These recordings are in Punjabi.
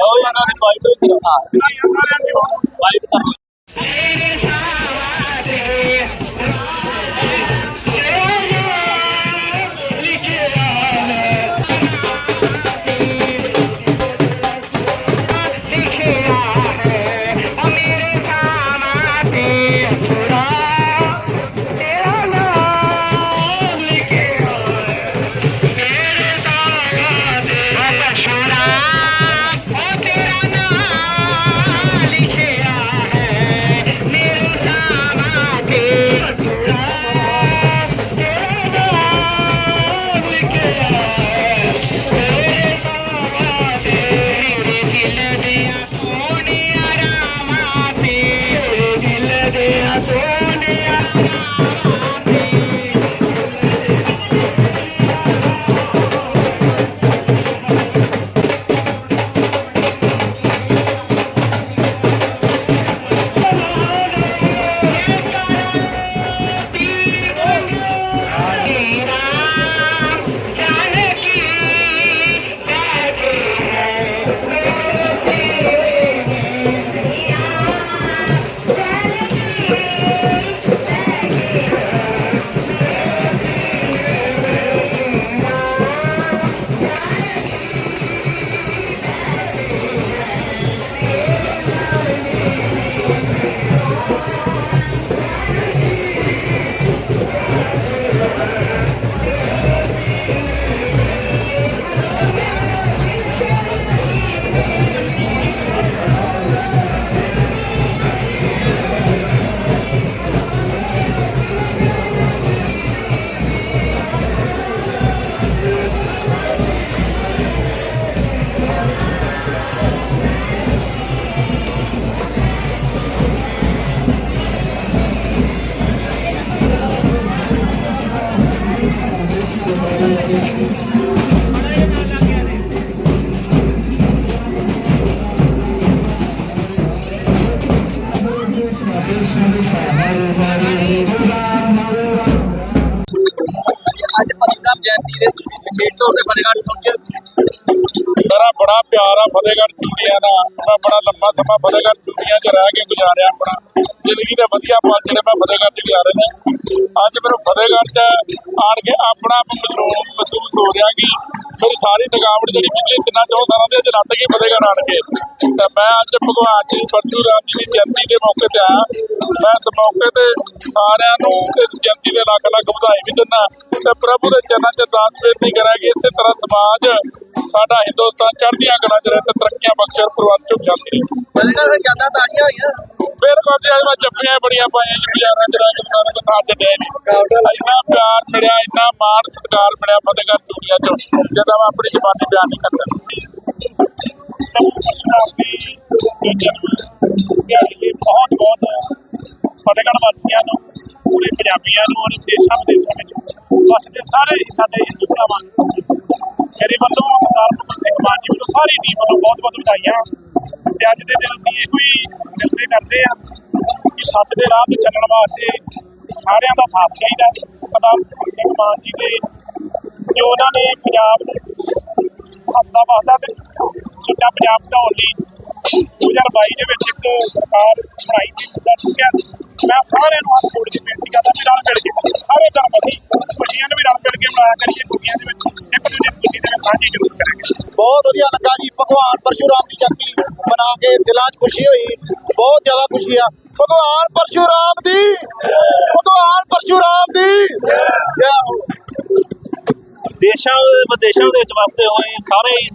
ਲਓ ਇਹਨਾਂ ਦੀ ਵਾਈਟ ਹੋਈ ਵਾਈਟ ਕਰ ਮੇਰਾ ਬੜਾ ਪਿਆਰ ਆ ਫਤਿਹਗੜ੍ਹ ਚੂੜੀਆਂ ਦਾ। ਮੈਂ ਬੜਾ ਲੰਮਾ ਸਮਾਂ ਫਤਿਹਗੜ੍ਹ ਚੂੜੀਆਂ 'ਚ ਰਹਿ ਕੇ ਗੁਜ਼ਾਰਿਆ ਆਪਣਾ। ਜ਼ਿੰਦਗੀ ਦੇ ਵਧੀਆ ਪਲ ਜਿਹੜੇ ਮੈਂ ਫਤਿਹਗੜ੍ਹ 'ਚ ਗੁਜ਼ਾਰੇ ਨੇ। ਅੱਜ ਮੈਨੂੰ ਫਤਿਹਗੜ੍ਹ 'ਚ ਆਣ ਕੇ ਆਪਣਾ ਆਪ ਮਹਿਸੂਸ ਹੋ ਰਿਹਾ ਕਿ ਮੇਰੀ ਸਾਰੀ ਥਕਾਵਟ ਜਿਹੜੀ ਪਿਛਲੇ ਤਿੰਨਾਂ ਚੌਂ ਸਾਲਾਂ ਦੇ ਅੱਜ ਲੱਟ ਗਈ ਫਤਿਹਗੜ੍ਹ ਆਣ ਕੇ। ਤੇ ਮੈਂ ਅੱਜ ਭਗਵਾਨ ਜੀ ਪਰਸ਼ੂਰਾਮ ਜੀ ਦੀ ਜਯੰਤੀ ਦੇ ਮੌਕੇ ਤੇ ਆਇਆ। ਮੈਂ ਇਸ ਮੌਕੇ ਤੇ ਸਾਰਿਆਂ ਨੂੰ ਲੱਖ ਲੱਖ ਵਧਾਈ ਵੀ ਦਿੰਦਾ। ਤੇ ਪ੍ਰਭੂ ਦੇ ਚਰਨਾਂ 'ਚ ਅਰਦਾਸ ਬੇਨਤੀ ਕਰਾਂਗੇ ਇਸੇ ਤਰ੍ਹਾਂ ਸਮਾਜ ਸਾਡਾ ਹਿੰਦੁਸਤਾਨ ਚੜ੍ਹਦੀਆਂ ਕਲਾਂ 'ਚ ਰਹੇ ਤੇ ਤਰੱਕੀਆਂ ਬਖਸ਼ਰ ਪ੍ਰਵਾਨ ਚੁੱਕ ਜਾਂਦੀ ਰਹੇ ਫਤਿਹਗੜ੍ਹ ਦੀਆਂ ਯਾਦਾਂ ਤਾਜ਼ੀਆਂ ਹੋਈਆਂ। ਮੇਰੇ ਕੋਲ ਅੱਜ ਮੈਂ ਜੱਫੀਆਂ ਬੜੀਆਂ ਪਾਈਆਂ ਜੀ ਬਾਜ਼ਾਰਾਂ 'ਚ ਰਹਿ ਕੇ ਤਾਂ ਛੱਡਿਆ ਨਹੀਂ। ਇੰਨਾ ਪਿਆਰ ਮਿਲਿਆ ਇੰਨਾ ਮਾਣ ਸਤਿਕਾਰ ਮਿਲਿਆ ਫਤਿਹਗੜ੍ਹ ਚੂੜੀਆਂ 'ਚ ਜਿਹਦਾ ਮੈਂ ਆਪਣੀ ਜ਼ਬਾਨੀ ਬਿਆਨ ਨਹੀਂ ਕਰ ਸਕਦਾ। ਜੋ ਜਨਮ ਦਿਹਾੜੀ ਲਈ ਬਹੁਤ ਬਹੁਤ ਫਤਿਹਗੜ੍ਹ ਵਾਸੀਆਂ ਨੂੰ ਪੂਰੇ ਪੰਜਾਬੀਆਂ ਨੂੰ ਔਰ ਦੇਸ਼ਾਂ ਵਿਦੇਸ਼ਾਂ ਵਿੱਚ। ਵਸਦੇ ਸਾਰੇ ਸਾਡੇ ਹਿੰਦੂ ਭਰਾਵਾਂ ਨੂੰ। ਮੇਰੇ ਵੱਲੋਂ ਸਰਦਾਰ ਭਗਵੰਤ ਸਿੰਘ ਮਾਨ ਜੀ ਵੱਲੋਂ ਸਾਰੀ ਟੀਮ ਵੱਲੋਂ ਬਹੁਤ ਬਹੁਤ ਵਧਾਈਆਂ। ਤੇ ਅੱਜ ਦੇ ਦਿਨ ਅਸੀਂ ਇਹੋ ਹੀ ਨਿਰਣੇ ਕਰਦੇ ਆ ਕਿ ਸੱਚ ਦੇ ਰਾਹ ਤੇ ਚੱਲਣ ਵਾਸਤੇ ਸਾਰਿਆਂ ਦਾ ਸਾਥ ਚਾਹੀਦਾ। ਸਰਦਾਰ ਭਗਵੰਤ ਸਿੰਘ ਮਾਨ ਜੀ ਦੇ ਜੋ ਉਹਨਾਂ ਨੇ ਪੰਜਾਬ ਨੂੰ ਹੱਸਦਾ ਵਸਦਾ ਤੇ ਸੁੱਚਾ ਪੰਜਾਬ ਬਣਾਉਣ ਲਈ 2022 ਦੇ ਵਿੱਚ ਇੱਕ ਸਰਕਾਰ ਬਣਾਈ ਸੀ ਮੁੱਦਾ ਚੁੱਕਿਆ। ਮੈਂ ਸਾਰਿਆਂ ਨੂੰ ਹੱਥ ਜੋੜ ਕੇ ਬੇਨਤੀ ਕਰਦਾ ਵੀ ਰਲ ਮਿਲ ਕੇ ਸਾਰੇ ਧਰਮ ਅਸੀਂ ਖੁਸ਼ੀਆਂ ਨੂੰ ਵੀ ਰਲ ਮਿਲ ਕੇ ਮਨਾਇਆ ਕਰੀਏ ਦੁਨੀਆ ਦੇ ਵਿੱਚ ਇੱਕ ਦੂਜੇ ਦੀ ਖੁਸ਼ੀ ਦੇ ਵਿੱਚ ਸਾਂਝੀ ਜ਼ਰੂਰ ਕਰਾਂਗੇ। ਬਹੁਤ ਵਧੀਆ ਲੱਗਾ ਜੀ ਭਗਵਾਨ ਪਰਸ਼ੂਰਾਮ ਦੀ ਜਯੰਤੀ ਮਨਾ ਕੇ ਦਿਲਾਂ 'ਚ ਖੁਸ਼ੀ ਹੋਈ ਬਹੁਤ ਜ਼ਿਆਦਾ ਖੁਸ਼ੀ ਆ। ਭਗਵਾਨ ਪਰਸ਼ੂਰਾਮ ਦੀ ਭਗਵਾਨ ਪਰਸ਼ੂਰਾਮ ਦੀ। ਜੈ ਹੋ। ਦੇਸ਼ਾਂ ਵਿਦੇਸ਼ਾਂ ਦੇ ਵਿੱਚ ਵਸਦੇ ਹੋਏ ਸਾਰੇ ਹੀ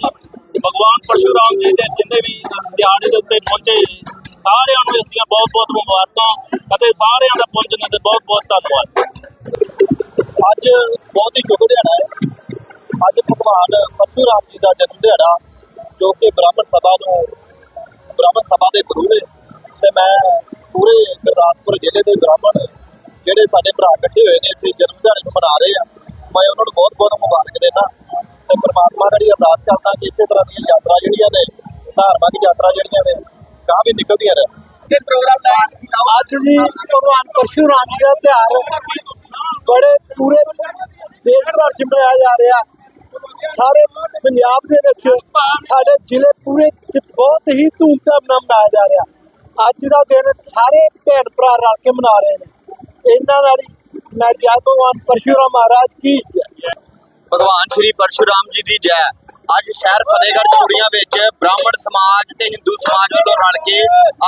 ਭਗਵਾਨ ਪਰਸ਼ੂਰਾਮ ਜੀ ਦੇ ਜਿੰਨੇ ਵੀ ਇਸ ਦਿਹਾੜੇ ਦੇ ਉੱਤੇ ਪਹੁੰਚੇ ਸਾਰਿਆਂ ਨੂੰ ਇਸ ਦੀਆਂ ਬਹੁਤ ਬਹੁਤ ਮੁਬਾਰਕਾਂ ਅਤੇ ਸਾਰਿਆਂ ਦਾ ਪਹੁੰਚਣ ਤੇ ਬਹੁਤ ਬਹੁਤ ਧੰਨਵਾਦ। ਅੱਜ ਬਹੁਤ ਹੀ ਸ਼ੁਭ ਦਿਹਾੜਾ ਹੈ। ਅੱਜ ਭਗਵਾਨ ਪਰਸ਼ੂਰਾਮ ਜੀ ਦਾ ਜਨਮ ਦਿਹਾੜਾ, ਜੋ ਕਿ ਬ੍ਰਾਹਮਣ ਸਭਾ ਨੂੰ, ਬ੍ਰਾਹਮਣ ਸਭਾ ਦੇ ਗੁਰੂ ਨੇ ਤੇ ਮੈਂ ਪੂਰੇ ਗੁਰਦਾਸਪੁਰ ਜ਼ਿਲ੍ਹੇ ਦੇ ਬ੍ਰਾਹਮਣ ਜਿਹੜੇ ਸਾਡੇ ਭਰਾ ਇਕੱਠੇ ਹੋਏ ਨੇ, ਇੱਥੇ ਜਨਮ ਦਿਹਾੜੇ ਨੂੰ ਮਨਾ ਰਹੇ ਆ। ਮੈਂ ਉਹਨਾਂ ਨੂੰ ਬਹੁਤ ਬਹੁਤ ਮੁਬਾਰਕ ਦੇਣਾ ਤੇ ਪ੍ਰਮਾਤਮਾ ਜਿਹੜੀ ਅਰਦਾਸ ਕਰਦਾ ਕਿ ਇਸੇ ਤਰ੍ਹਾਂ ਦੀਆਂ ਯਾਤਰਾ ਜਿਹੜੀਆਂ ਨੇ ਧਾਰਮਿਕ ਯਾਤਰਾ ਜਿਹੜੀਆਂ ਨੇ ਕਾਂ ਵੀ ਨਿਕਲਦੀਆਂ ਰਹਿਣ ਤੇ ਪ੍ਰੋਗਰਾਮ ਦਾ ਅੱਜ ਵੀ ਭਗਵਾਨ ਪਰਸ਼ੂਰਾਮ ਜੀ ਦਾ ਤਿਉਹਾਰ ਬੜੇ ਪੂਰੇ ਦੇਸ਼ ਭਰ ਚ ਮਨਾਇਆ ਜਾ ਰਿਹਾ। ਸਾਰੇ ਪੰਜਾਬ ਦੇ ਵਿੱਚ ਸਾਡੇ ਜ਼ਿਲ੍ਹੇ ਪੂਰੇ 'ਚ ਬਹੁਤ ਹੀ ਧੂਮਧਾਮ ਨਾਲ ਮਨਾਇਆ ਜਾ ਰਿਹਾ। ਅੱਜ ਦਾ ਦਿਨ ਸਾਰੇ ਭੈਣ ਭਰਾ ਰਲ ਕੇ ਮਨਾ ਰਹੇ ਨੇ। ਇਹਨਾਂ ਨਾਲ ਮੈਂ ਜੈ ਭਗਵਾਨ ਪਰਸ਼ੁਰਾਮ ਮਹਾਰਾਜ ਕੀ। ਜੈ ਭਗਵਾਨ ਸ਼੍ਰੀ ਪਰਸ਼ੁਰਾਮ ਜੀ ਦੀ ਜੈ। ਅੱਜ ਸ਼ਹਿਰ ਫਤਿਹਗੜ੍ਹ ਚੂੜੀਆਂ ਵਿੱਚ ਬ੍ਰਾਹਮਣ ਸਮਾਜ ਤੇ ਹਿੰਦੂ ਸਮਾਜ ਵੱਲੋਂ ਰਲ ਕੇ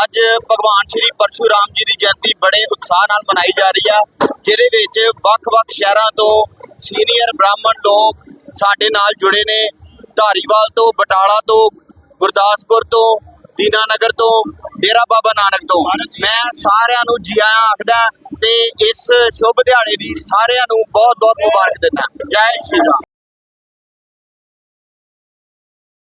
ਅੱਜ ਭਗਵਾਨ ਸ਼੍ਰੀ ਪਰਸ਼ੁਰਾਮ ਜੀ ਦੀ ਜਯੰਤੀ ਬੜੇ ਉਤਸ਼ਾਹ ਨਾਲ ਮਨਾਈ ਜਾ ਰਹੀ ਆ, ਜਿਹਦੇ ਵਿੱਚ ਵੱਖ-ਵੱਖ ਸ਼ਹਿਰਾਂ ਤੋਂ ਸੀਨੀਅਰ ਬ੍ਰਾਹਮਣ ਲੋਕ ਸਾਡੇ ਨਾਲ ਜੁੜੇ ਨੇ। ਧਾਰੀਵਾਲ ਤੋਂ, ਬਟਾਲਾ ਤੋਂ, ਗੁਰਦਾਸਪੁਰ ਤੋਂ, ਦੀਨਾਨਗਰ ਤੋਂ, ਡੇਰਾ ਬਾਬਾ ਨਾਨਕ ਤੋਂ। ਮੈਂ ਸਾਰਿਆਂ ਨੂੰ ਜੀ ਆਇਆਂ ਆਖਦਾ ਤੇ ਇਸ ਸ਼ੁਭ ਦਿਹਾੜੇ ਦੀ ਸਾਰਿਆਂ ਨੂੰ ਬਹੁਤ-ਬਹੁਤ ਮੁਬਾਰਕ ਦਿੰਦਾ। ਜੈ ਸ਼੍ਰੀ ਰਾਮ।